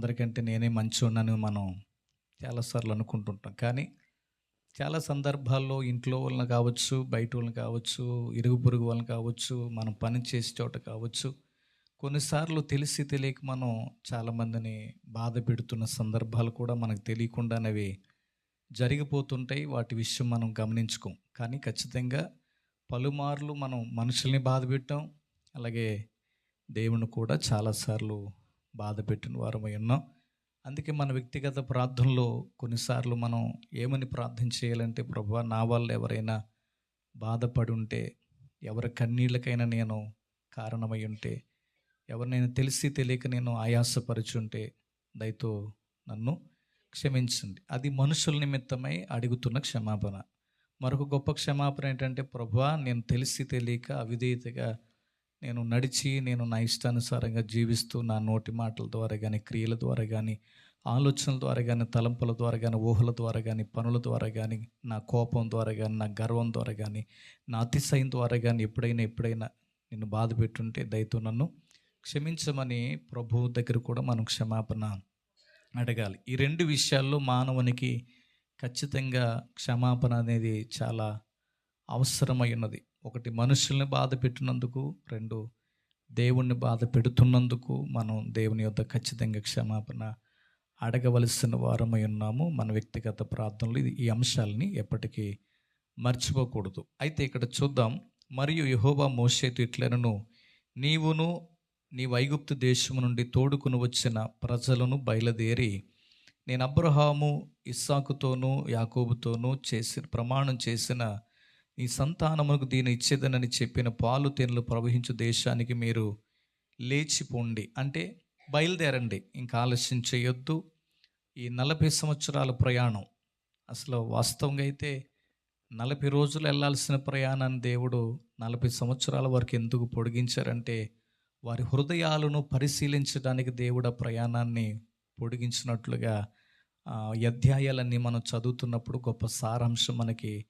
అందరికంటే నేనే మంచోడినని మనం చాలాసార్లు అనుకుంటుంటాం. కానీ చాలా సందర్భాల్లో ఇంట్లో వాళ్ళని కావచ్చు బయట వాళ్ళని కావచ్చు ఇరుగు పొరుగు వాళ్ళని కావచ్చు మనం పని చేసే చోట కావచ్చు కొన్నిసార్లు తెలిసి తెలియక మనం చాలామందిని బాధ పెడుతున్న సందర్భాలు కూడా మనకు తెలియకుండానవి జరిగిపోతుంటాయి. వాటి విషయం మనం గమనించుకోం. కానీ ఖచ్చితంగా పలుమార్లు మనం మనుషుల్ని బాధ పెట్టాం. అలాగే దేవుని కూడా చాలాసార్లు బాధ పెట్టిన వారమై ఉన్నాం. అందుకే మన వ్యక్తిగత ప్రార్థనలో కొన్నిసార్లు మనం ఏమని ప్రార్థన చేయాలంటే ప్రభు నా వల్ల ఎవరైనా బాధపడి ఉంటే ఎవరి కన్నీళ్ళకైనా నేను కారణమై ఉంటే ఎవరినైనా తెలిసి తెలియక నేను ఆయాసపరుచుంటే దయతో నన్ను క్షమించండి. అది మనుషుల నిమిత్తమై అడుగుతున్న క్షమాపణ. మరొక గొప్ప క్షమాపణ ఏంటంటే ప్రభా నేను తెలిసి తెలియక అవిధేయతగా నేను నడిచి నేను నా ఇష్టానుసారంగా జీవిస్తూ నా నోటి మాటల ద్వారా కానీ క్రియల ద్వారా కానీ ఆలోచనల ద్వారా కానీ తలంపుల ద్వారా కానీ ఊహల ద్వారా కానీ పనుల ద్వారా కానీ నా కోపం ద్వారా కానీ నా గర్వం ద్వారా కానీ నా అతిశయం ద్వారా కానీ ఎప్పుడైనా ఎప్పుడైనా నిన్ను బాధ పెట్టుంటే దయతో నన్ను క్షమించమని ప్రభువు దగ్గర కూడా మనం క్షమాపణ అడగాలి. ఈ రెండు విషయాల్లో మానవునికి ఖచ్చితంగా క్షమాపణ అనేది చాలా అవసరమై ఉన్నది. ఒకటి మనుషుల్ని బాధ పెట్టినందుకు రెండు దేవుణ్ణి బాధ పెడుతున్నందుకు మనం దేవుని యొక్క ఖచ్చితంగా క్షమాపణ అడగవలసిన వారమై ఉన్నాము. మన వ్యక్తిగత ప్రార్థనలు ఈ అంశాలని ఎప్పటికీ మర్చిపోకూడదు. అయితే ఇక్కడ చూద్దాం. మరియు యహోబా మోషేతు ఇట్లనను నీవును నీ వైగుప్తు దేశము నుండి తోడుకుని వచ్చిన ప్రజలను బయలుదేరి నేను అబ్రహాము ఇస్సాకుతోనూ యాకోబుతోనూ చేసి ప్రమాణం చేసిన ఈ సంతానమునకు దీని ఇచ్చేదనని చెప్పిన పాలు తేనెలు ప్రవహించు దేశానికి మీరు లేచిపోండి. అంటే బయలుదేరండి. ఇంకా ఆలస్యం చేయొద్దు. ఈ నలభై సంవత్సరాల ప్రయాణం అసలు వాస్తవంగా అయితే నలభై రోజులు వెళ్ళాల్సిన ప్రయాణాన్ని దేవుడు నలభై సంవత్సరాల వరకు ఎందుకు పొడిగించారంటే వారి హృదయాలను పరిశీలించడానికి దేవుడు ఆ ప్రయాణాన్ని పొడిగించినట్లుగా అధ్యాయాలన్నీ మనం చదువుతున్నప్పుడు గొప్ప సారాంశం మనకి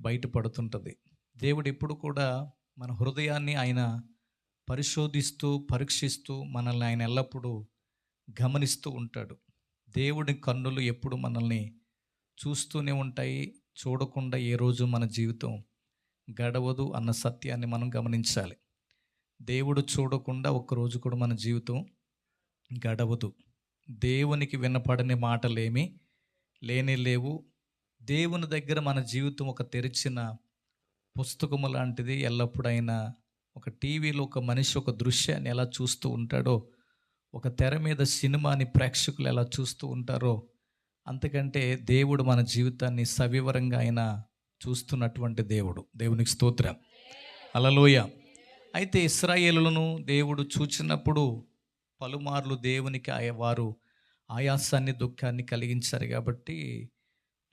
బయటపడుతుంటుంది. దేవుడు ఎప్పుడు కూడా మన హృదయాన్ని ఆయన పరిశోధిస్తూ పరీక్షిస్తూ మనల్ని ఆయన ఎల్లప్పుడూ గమనిస్తూ ఉంటాడు. దేవుడి కన్నులు ఎప్పుడు మనల్ని చూస్తూనే ఉంటాయి. చూడకుండా ఏ రోజు మన జీవితం గడవదు అన్న సత్యాన్ని మనం గమనించాలి. దేవుడు చూడకుండా ఒక్కరోజు కూడా మన జీవితం గడవదు. దేవునికి వినపడని మాటలేమి లేనే లేవు. దేవుని దగ్గర మన జీవితం ఒక తెరిచిన పుస్తకము లాంటిది. ఎల్లప్పుడైనా ఒక టీవీలో ఒక మనిషి ఒక దృశ్యాన్ని ఎలా చూస్తూ ఉంటాడో ఒక తెర మీద సినిమాని ప్రేక్షకులు ఎలా చూస్తూ ఉంటారో అంతకంటే దేవుడు మన జీవితాన్ని సవివరంగా ఆయన చూస్తున్నటువంటి దేవుడు. దేవునికి స్తోత్రం. అలలోయ అయితే ఇస్రాయేలులను దేవుడు చూచినప్పుడు పలుమార్లు దేవునికి ఆయ- వారు ఆయాసాన్ని దుఃఖాన్ని కలిగించారు కాబట్టి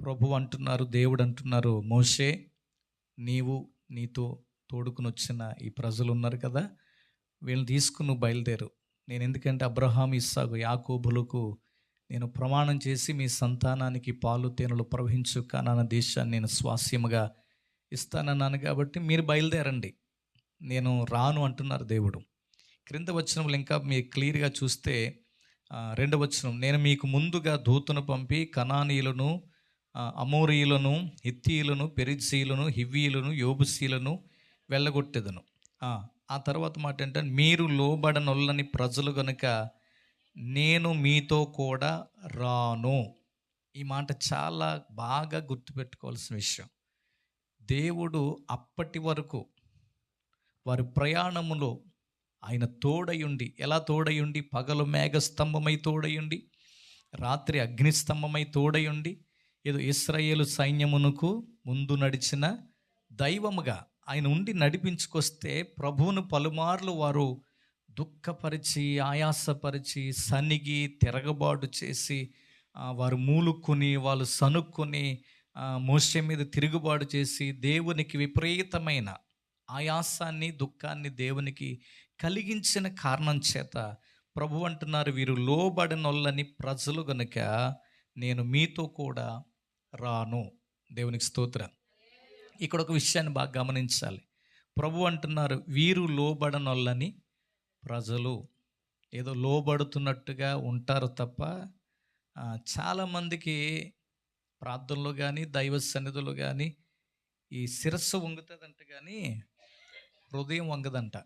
ప్రభు అంటున్నారు దేవుడు అంటున్నారు మోషే నీవు నీతో తోడుకుని వచ్చిన ఈ ప్రజలు ఉన్నారు కదా వీళ్ళని తీసుకుని బయలుదేరు. నేను ఎందుకంటే అబ్రహాం ఇస్సాగు యాకోబులకు నేను ప్రమాణం చేసి మీ సంతానానికి పాలు తేనెలు ప్రవహించు కానాన దేశాన్ని నేను స్వాస్యముగా ఇస్తానన్నాను కాబట్టి మీరు బయలుదేరండి. నేను రాను అంటున్నారు దేవుడు. క్రింద వచనంలో ఇంకా మీరు క్లియర్గా చూస్తే రెండవ వచనం నేను మీకు ముందుగా దూతను పంపి కణానీయులను అమోరీయులను హిత్తీయులను పెరిజీలను హివ్వీయులను యోబుసీలను వెళ్ళగొట్టెదను. ఆ, ఆ తర్వాత మాట ఏంటంటే మీరు లోబడనొల్లని ప్రజలు గనుక నేను మీతో కూడా రాను. ఈ మాట చాలా బాగా గుర్తుపెట్టుకోవాల్సిన విషయం. దేవుడు అప్పటి వరకు వారి ప్రయాణములో ఆయన తోడయుండి ఎలా తోడయుండి? పగలు మేఘస్తంభమై తోడయుండి రాత్రి అగ్నిస్తంభమై తోడయుండి ఏదో ఇస్రాయేలు సైన్యమునకు ముందు నడిచిన దైవముగా ఆయన ఉండి నడిపించుకొస్తే ప్రభువును పలుమార్లు వారు దుఃఖపరిచి ఆయాసపరిచి సనిగి తిరగబాటు చేసి వారు మూలుక్కుని వాళ్ళు సనుక్కుని ఆ, మీద తిరుగుబాటు చేసి దేవునికి విపరీతమైన ఆయాసాన్ని దుఃఖాన్ని దేవునికి కలిగించిన కారణం చేత ప్రభు అంటున్నారు వీరు లోబడినొల్లని ప్రజలు గనుక నేను మీతో కూడా రాను. దేవునికి స్తోత్రం. ఇక్కడ ఒక విషయాన్ని బాగా గమనించాలి. ప్రభు అంటున్నారు వీరు లోబడనొల్లని ప్రజలు. ఏదో లోబడుతున్నట్టుగా ఉంటారు తప్ప చాలామందికి ప్రార్థనలో కానీ దైవ సన్నిధిలో కానీ ఈ శిరస్సు వంగుతుందంట కానీ హృదయం వంగదంట.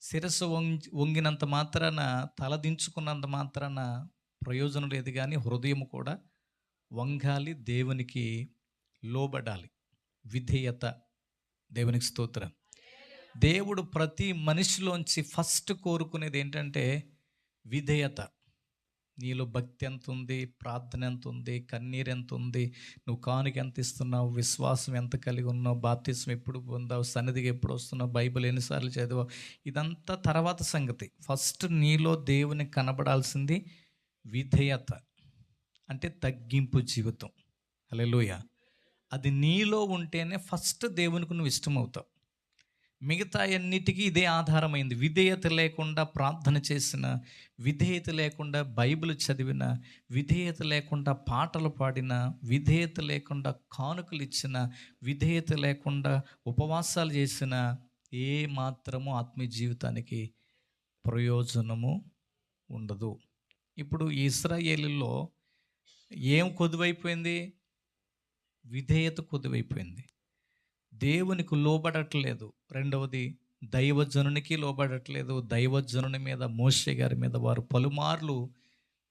శిరస్సు వంగి వంగినంత మాత్రాన తల దించుకున్నంత మాత్రాన ప్రయోజనం లేదు కానీ హృదయం కూడా వంగాలి దేవునికి లోబడాలి. విధేయత దేవునికి స్తోత్రం. దేవుడు ప్రతి మనిషిలోంచి ఫస్ట్ కోరుకునేది ఏంటంటే విధేయత. నీలో భక్తి ఎంత ఉంది ప్రార్థన ఎంత ఉంది కన్నీరు ఎంత ఉంది నువ్వు కానుక ఎంత ఇస్తున్నావు విశ్వాసం ఎంత కలిగి ఉన్నావు బాప్తిసం ఎప్పుడు పొందావు సన్నిధికి ఎప్పుడు వస్తున్నావు బైబిల్ ఎన్నిసార్లు చదివావు ఇదంతా తర్వాత సంగతి. ఫస్ట్ నీలో దేవుని కనబడాల్సింది విధేయత. అంటే తగ్గింపు జీవితం. హల్లెలూయా. అది నీలో ఉంటేనే ఫస్ట్ దేవునికి నువ్వు ఇష్టమవుతావు. మిగతా అన్నిటికీ ఇదే ఆధారమైంది. విధేయత లేకుండా ప్రార్థన చేసిన విధేయత లేకుండా బైబిల్ చదివిన విధేయత లేకుండా పాటలు పాడిన విధేయత లేకుండా కానుకలు ఇచ్చిన విధేయత లేకుండా ఉపవాసాలు చేసిన ఏ మాత్రము ఆత్మీయ జీవితానికి ప్రయోజనము ఉండదు. ఇప్పుడు ఇస్రాయేలులో ఏం కొద్దువైపోయింది? విధేయత కొద్దువైపోయింది. దేవునికి లోబడట్లేదు. రెండవది దైవజనునికి లోబడట్లేదు. దైవజనుని మీద మోషే గారి మీద వారు పలుమార్లు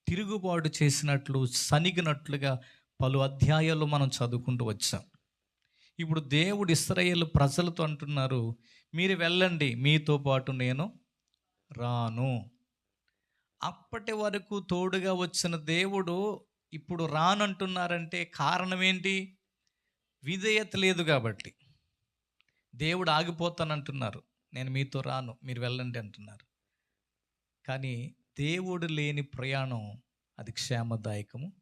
తిరుగుబాటు చేసినట్లు సనిగినట్లుగా పలు అధ్యాయాలు మనం చదువుకుంటూ వచ్చాం. ఇప్పుడు దేవుడు ఇస్రాయేల్ ప్రజలతో అంటున్నారు మీరు వెళ్ళండి మీతో పాటు నేను రాను. అప్పటి వరకు తోడుగా వచ్చిన దేవుడు ఇప్పుడు రానంటున్నారంటే కారణం ఏంటి విధేయత లేదు కాబట్టి. దేవుడు ఆగిపోతానంటున్నారు. నేను మీతో రాను మీరు వెళ్ళండి అంటున్నారు. కానీ దేవుడు లేని ప్రయాణం అది క్షేమదాయకము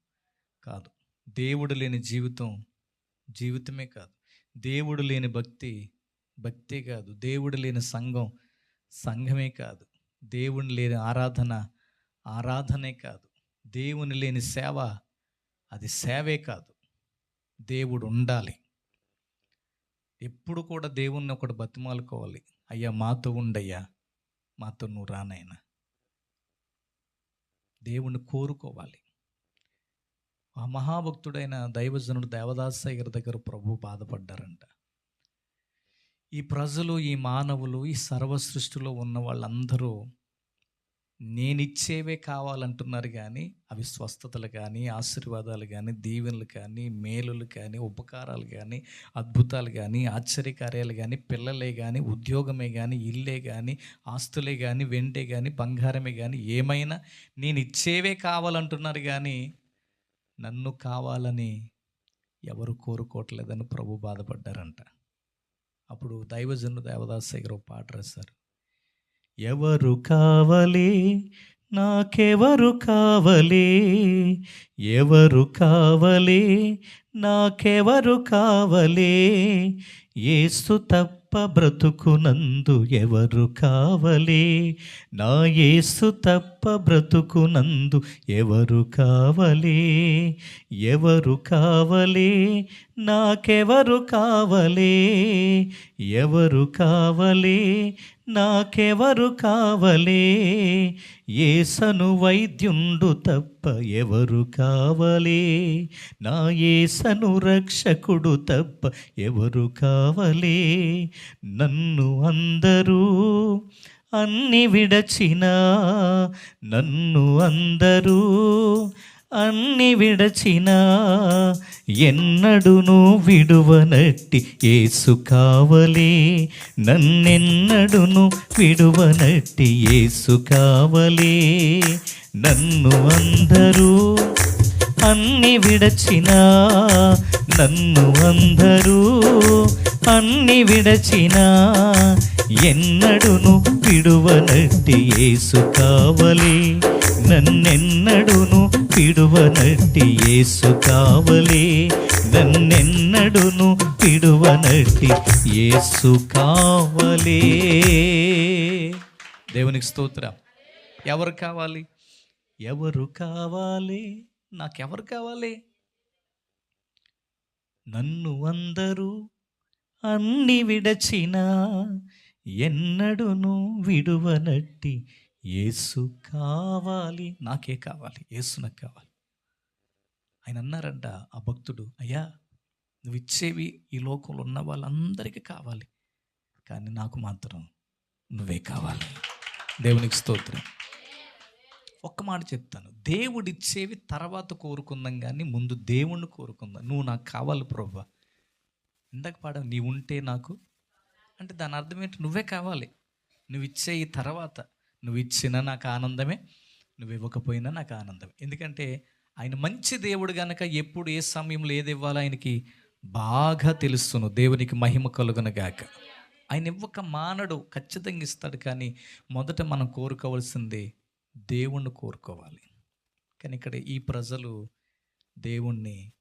కాదు. దేవుడు లేని జీవితం జీవితమే కాదు. దేవుడు లేని భక్తి భక్తే కాదు. దేవుడు లేని సంఘం సంఘమే కాదు. దేవుని లేని ఆరాధన ఆరాధనే కాదు. దేవుని లేని సేవ అది సేవే కాదు. దేవుడు ఉండాలి. ఎప్పుడు కూడా దేవుణ్ణి ఒకటి బతిమాలుకోవాలి. అయ్యా మాతో ఉండయ్యా మాతో నువ్వు రానైనా. దేవుణ్ణి కోరుకోవాలి. ఆ మహాభక్తుడైన దైవజనుడు దేవదాసయ్య గారి దగ్గర ప్రభు బాధపడ్డారంట. ఈ ప్రజలు ఈ మానవులు ఈ సర్వ సృష్టిలో ఉన్న వాళ్ళందరూ నేనిచ్చేవే కావాలంటున్నారు కానీ అవి స్వస్థతలు కానీ ఆశీర్వాదాలు కానీ దీవెనలు కానీ మేలులు కానీ ఉపకారాలు కానీ అద్భుతాలు కానీ ఆశ్చర్యకార్యాలు కానీ పిల్లలే కానీ ఉద్యోగమే కానీ ఇల్లే కానీ ఆస్తులే కానీ వెంటే కానీ బంగారమే కానీ ఏమైనా నేను ఇచ్చేవే కావాలంటున్నారు కానీ నన్ను కావాలని ఎవరు కోరుకోవట్లేదని ప్రభు బాధపడ్డారంట. అప్పుడు దైవజను దేవదాస్ గారు పాట రాశారు. ఎవరు కావాలి? నాకెవరు కావాలి? ఎవరు కావాలి? నాకెవరు కావాలి? ఏసు తప్ప బ్రతుకునందు ఎవరు కావాలి? నా ఏసు తప్ప బ్రతుకునందు ఎవరు కావాలి? ఎవరు కావాలి? నాకెవరు కావాలి? ఎవరు కావాలి? నాకెవరు కావలే? ఏసను వైద్యుండు తప్ప ఎవరు కావలే? నా ఏసను రక్షకుడు తప్ప ఎవరు కావలే? నన్ను అందరూ అన్ని విడచినా నన్ను అందరూ అన్ని విడచినా ఎన్నడును విడువనట్టి ఏసు కావలే. నన్నెన్నడును విడువనట్టి ఏసు కావలే. నన్ను అందరూ అన్ని విడచినా నన్ను అందరూ అన్ని విడచినా ఎన్నడును విడువనట్టి ఏసు కావలే. నన్నెన్నడును పిడువనట్టి ఏసు కావలి. నన్నెన్నడును పిడువనట్టి ఏసు కావలి. దేవునికి స్తోత్రం. ఎవరు కావాలి? ఎవరు కావాలి? నాకెవరు కావాలి? నన్ను అందరూ అన్ని విడచినా ఎన్నడును విడువనట్టి యేసు కావాలి నాకే కావాలి యేసు నాకు కావాలి. ఆయన అన్నారంట ఆ భక్తుడు అయ్యా నువ్వు ఇచ్చేవి ఈ లోకంలో ఉన్న వాళ్ళందరికీ కావాలి కానీ నాకు మాత్రం నువ్వే కావాలి. దేవునికి స్తోత్రం. ఒక్క మాట చెప్తాను దేవుడిచ్చేవి తర్వాత కోరుకుందాం కానీ ముందు దేవుణ్ణి కోరుకుందాం. నువ్వు నాకు కావాలి ప్రభా ఇందాక పాడ నీ ఉంటే నాకు. అంటే దాని అర్థం ఏంటి? నువ్వే కావాలి. నువ్వు ఇచ్చే ఈ తర్వాత. నువ్వు ఇచ్చినా నాకు ఆనందమే నువ్వు ఇవ్వకపోయినా నాకు ఆనందమే. ఎందుకంటే ఆయన మంచి దేవుడు గనక ఎప్పుడు ఏ సమయంలో ఏది ఇవ్వాలో ఆయనకి బాగా తెలుస్తును దేవునికి మహిమ కలుగునగాక ఆయన ఇవ్వక మానడు ఖచ్చితంగా ఇస్తాడు కానీ మొదట మనం కోరుకోవాల్సింది దేవుణ్ణి కోరుకోవాలి. కానీ ఇక్కడ ఈ ప్రజలు దేవుణ్ణి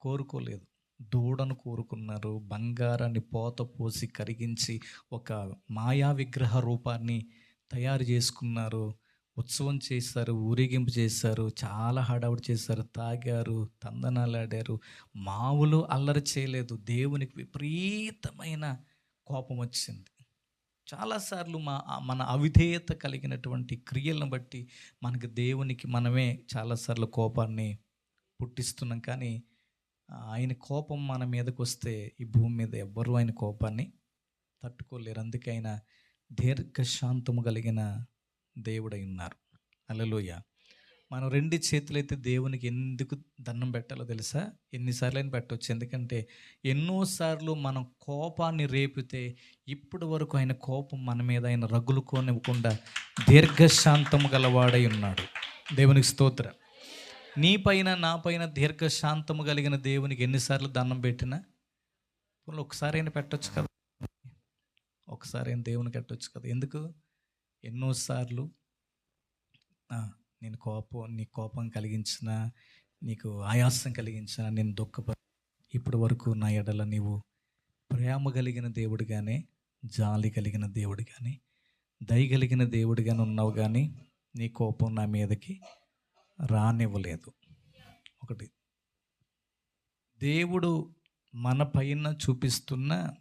కోరుకోలేదు. దూడను కోరుకున్నారు బంగారాన్ని పోత పోసి కరిగించి ఒక మాయా విగ్రహ రూపాన్ని తయారు చేసుకున్నారు. ఉత్సవం చేశారు ఊరేగింపు చేశారు చాలా హడావుడి చేశారు తాగారు తందనాలు ఆడారు. మావులు అల్లరి చేయలేదు. దేవునికి విపరీతమైన కోపం వచ్చింది. చాలాసార్లు మా మన అవిధేయత కలిగినటువంటి క్రియలను బట్టి మనకి దేవునికి మనమే చాలాసార్లు కోపాన్ని పుట్టిస్తున్నాం. కానీ ఆయన కోపం మన మీదకి వస్తే ఈ భూమి మీద ఎవ్వరూ ఆయన కోపాన్ని తట్టుకోలేరు. అందుకే ఆయన దీర్ఘశాంతము కలిగిన దేవుడై ఉన్నారు అలలోయ మనం రెండు చేతులైతే దేవునికి ఎందుకు దండం పెట్టాలో తెలుసా? ఎన్నిసార్లు అయినా పెట్టవచ్చు ఎందుకంటే ఎన్నోసార్లు మనం కోపాన్ని రేపితే ఇప్పటి వరకు ఆయన కోపం మన మీద ఆయన రగులుకోనివ్వకుండా దీర్ఘశాంతము గలవాడై ఉన్నాడు. దేవునికి స్తోత్ర. నీ పైన నా పైన దీర్ఘశాంతము కలిగిన దేవునికి ఎన్నిసార్లు దండం పెట్టినా? ఒకసారి అయినా పెట్టచ్చు కదా? ఒకసారి అయినా దేవుని కట్టొచ్చు కదా. ఎందుకు? ఎన్నోసార్లు నేను కోపం నీ కోపం కలిగించిన నీకు ఆయాసం కలిగించిన నేను దుఃఖప ఇప్పటి వరకు నా ఎడల నీవు ప్రేమ కలిగిన దేవుడిగానే జాలి కలిగిన దేవుడు కానీ దయగలిగిన దేవుడిగానే ఉన్నావు కానీ నీ కోపం నా మీదకి రానివ్వలేదు. ఒకటి. దేవుడు మన పైన చూపిస్తున్న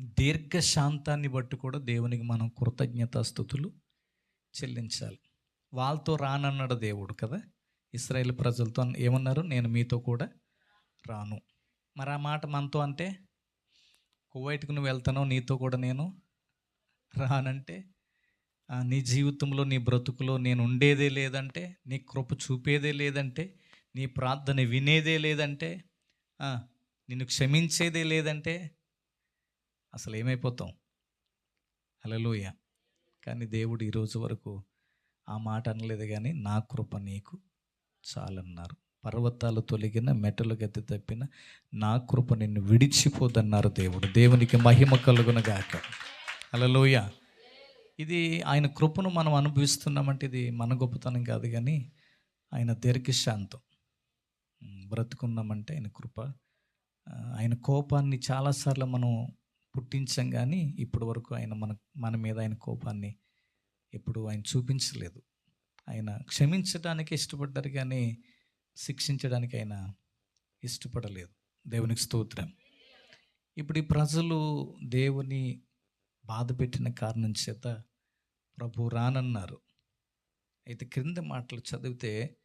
దీర్ఘశాంతాన్ని బట్టి కూడా దేవునికి మనం కృతజ్ఞతాస్థుతులు చెల్లించాలి. వాళ్ళతో రానన్నాడు దేవుడు కదా? ఇస్రాయేల్ ప్రజలతో ఏమన్నారు? నేను మీతో కూడా రాను. మరి ఆ మాట మనతో అంటే కువైట్కు నువ్వు వెళ్తానో నీతో కూడా నేను రానంటే నీ జీవితంలో నీ బ్రతుకులో నేను ఉండేదే లేదంటే నీ కృప చూపేదే లేదంటే నీ ప్రార్థన వినేదే లేదంటే నిన్ను క్షమించేదే లేదంటే అసలు ఏమైపోతాం? అలలోయ కానీ దేవుడు ఈరోజు వరకు ఆ మాట అనలేదు కానీ నా కృప నీకు చాలన్నారు. పర్వతాలు తొలగిన మెట్టలు గద్దె తప్పిన నా కృప నిన్ను విడిచిపోదన్నారు దేవుడు. దేవునికి మహిమ కలుగునగాక అలలోయ ఇది ఆయన కృపను మనం అనుభవిస్తున్నామంటే ఇది మన గొప్పతనం కాదు కానీ ఆయన దీర్ఘశాంతం బ్రతుకున్నామంటే ఆయన కృప. ఆయన కోపాన్ని చాలాసార్లు మనం పుట్టించాం కానీ ఇప్పటి వరకు ఆయన మన మన మీద ఆయన కోపాన్ని ఎప్పుడు ఆయన చూపించలేదు. ఆయన క్షమించడానికి ఇష్టపడ్డారు కానీ శిక్షించడానికి ఆయన ఇష్టపడలేదు. దేవునికి స్తోత్రం. ఇప్పుడు ఈ ప్రజలు దేవుని బాధ పెట్టిన కారణం చేత ప్రభు రానన్నారు. అయితే క్రింద మాటలు చదివితే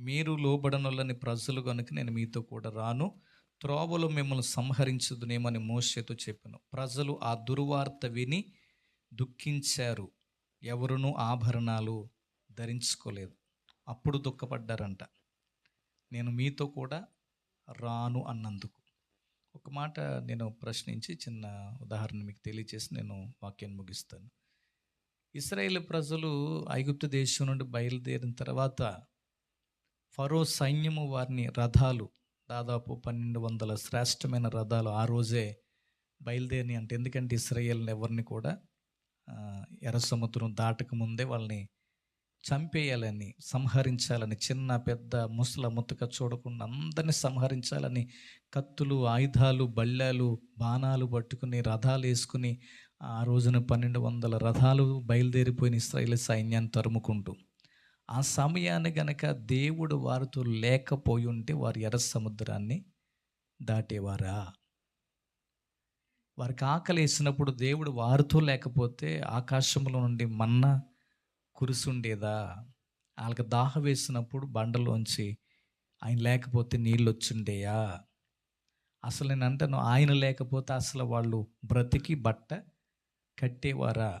మీరు లోబడనులని ప్రజలు కనుక నేను మీతో కూడా రాను. త్రోవలు మిమ్మల్ని సంహరించుదునేమని మోసేతో చెప్పాను. ప్రజలు ఆ దుర్వార్త విని దుఃఖించారు. ఎవరునూ ఆభరణాలు ధరించుకోలేదు. అప్పుడు దుఃఖపడ్డారంట. నేను మీతో కూడా రాను అన్నందుకు. ఒక మాట నేను ప్రశ్నించి చిన్న ఉదాహరణ మీకు తెలియచేసి నేను వాక్యాన్ని ముగిస్తాను. ఇస్రాయేల్ ప్రజలు ఐగుప్తు దేశం నుండి బయలుదేరిన తర్వాత ఫరో సైన్యము వారిని రథాలు దాదాపు పన్నెండు వందల శ్రేష్టమైన రథాలు ఆ రోజే బయలుదేరి అంటే. ఎందుకంటే ఇస్రాయేల్ని ఎవరిని కూడా ఎర్ర సముద్రం దాటక ముందే వాళ్ళని చంపేయాలని సంహరించాలని చిన్న పెద్ద ముసల ముతక చూడకుండా అందరిని సంహరించాలని కత్తులు ఆయుధాలు బళ్ళాలు బాణాలు పట్టుకుని రథాలు వేసుకుని ఆ రోజున పన్నెండు వందల రథాలు బయలుదేరిపోయిన ఇస్రాయేల్ సైన్యాన్ని తరుముకుంటూ ఆ సమయాన్ని గనక దేవుడు వారితో లేకపోయి ఉంటే వారు ఎర్ర సముద్రాన్ని దాటేవారా? వారికి ఆకలి వేసినప్పుడు దేవుడు వారితో లేకపోతే ఆకాశంలో నుండి మన్న కురుసుండేదా? వాళ్ళకి దాహ వేసినప్పుడు బండలోంచి ఆయన లేకపోతే నీళ్ళు వచ్చిండేయా అసలు నేను అంటాను ఆయన లేకపోతే అసలు వాళ్ళు బ్రతికి బట్ట కట్టేవారా?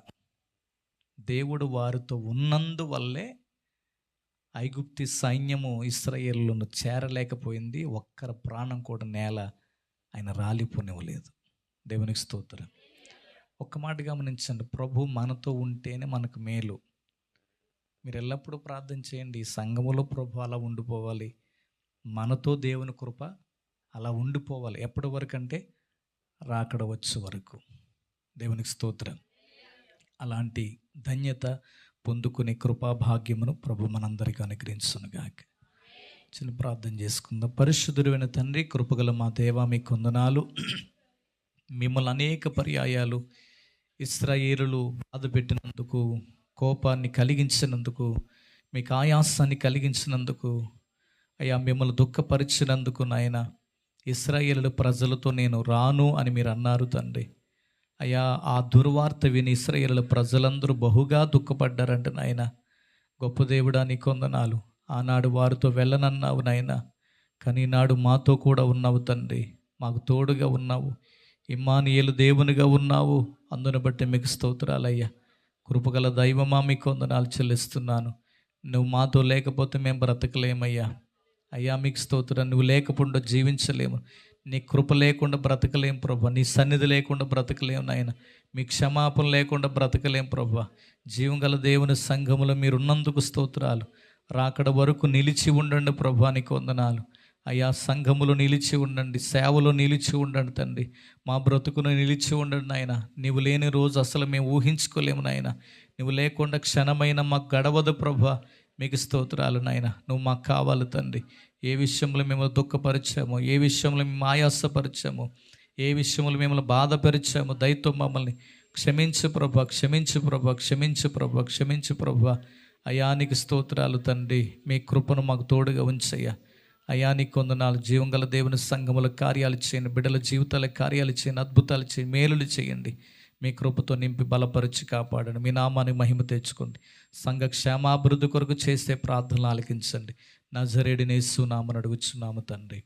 దేవుడు వారితో ఉన్నందువల్లే ఐగుప్తి సైన్యము ఇస్రాయేళ్ళను చేరలేకపోయింది. ఒక్కరి ప్రాణం కూడా నేల ఆయన రాలిపోనివ్వలేదు. దేవునికి స్తోత్రం. ఒక్క మాట గమనించండి. ప్రభు మనతో ఉంటేనే మనకు మేలు. మీరు ఎల్లప్పుడూ ప్రార్థన చేయండి. సంఘములో ప్రభు అలా ఉండిపోవాలి. మనతో దేవుని కృప అలా ఉండిపోవాలి. ఎప్పటి వరకు అంటే రాకడ వచ్చే వరకు. దేవునికి స్తోత్రం. అలాంటి ధన్యత పొందుకునే కృపా భాగ్యమును ప్రభు మనందరికీ అనుగ్రహించునుగాక. చిన్న ప్రార్థన చేసుకుందాం. పరిశుద్ధుడైన తండ్రి కృపగల మా దేవా మీ కొందనాలు మిమ్మల్ని అనేక పర్యాయాలు ఇస్రాయేలులు బాధపెట్టినందుకు కోపాన్ని కలిగించినందుకు మీకు ఆయాసాన్ని కలిగించినందుకు అయ్యా మిమ్మల్ని దుఃఖపరిచినందుకు నాయన ఇస్రాయేలు ప్రజలతో నేను రాను అని మీరు అన్నారు తండ్రి. అయ్యా ఆ దుర్వార్త విని ఇస్రాయేలు ప్రజలందరూ బహుగా దుఃఖపడ్డారంట నాయన. గొప్ప దేవుడా నీ కొందనాలు ఆనాడు వారితో వెళ్ళనన్నావు నాయన. కానీ నాడు మాతో కూడా ఉన్నావు తండ్రి. మాకు తోడుగా ఉన్నావు. ఇమ్మానియలు దేవునిగా ఉన్నావు. అందును బట్టి మీకు స్తోత్రాలయ్యా. కృపగల దైవమా మీకు వందనాలు చెల్లిస్తున్నాను. నువ్వు మాతో లేకపోతే మేము బ్రతకలేమయ్యా. అయ్యా మీకు స్తోత్రం. నువ్వు లేకుండా జీవించలేము. నీ కృప లేకుండా బ్రతకలేం ప్రభా. నీ సన్నిధి లేకుండా బ్రతకలేం నాయన. మీ క్షమాపణ లేకుండా బ్రతకలేం ప్రభా. జీవం గల దేవుని సంఘములో మీరున్నందుకు స్తోత్రాలు. రాకడ వరకు నిలిచి ఉండండి ప్రభానికి వందనాలు. అయ్యా సంఘములో నిలిచి ఉండండి సేవలో నిలిచి ఉండండి తండ్రి. మా బ్రతుకును నిలిచి ఉండండి నాయన. నీవు లేని రోజు అసలు మేము ఊహించుకోలేము నాయన. నువ్వు లేకుండా క్షణమైన మాకు గడవదు ప్రభా. మీకు స్తోత్రాలు నాయన. నువ్వు మాకు కావాలి తండ్రి. ఏ విషయంలో మేము దుఃఖపరిచాము ఏ విషయంలో మేము ఆయాసపరిచాము ఏ విషయంలో మిమ్మల్ని బాధపరిచాము దయతో మమ్మల్ని క్షమించు ప్రభా క్షమించు ప్రభా క్షమించు ప్రభా క్షమించు ప్రభా. అయానికి స్తోత్రాలు తండ్రి. మీ కృపను మాకు తోడుగా ఉంచయ్యా. అయానికి కొందనాలు జీవం గల దేవుని సంఘముల కార్యాలు చేయండి. బిడ్డల జీవితాల కార్యాలు చేయండి. అద్భుతాలు చేయండి. మేలులు చేయండి. మీ కృపతో నింపి బలపరిచి కాపాడండి. మీ నామాన్ని మహిమ తెచ్చుకోండి సంఘ క్షేమాభివృద్ధి కొరకు చేసే ప్రార్థనలు ఆలకించండి. నజరేడినేసు నామని అడుగుచున్నాము తండ్రి.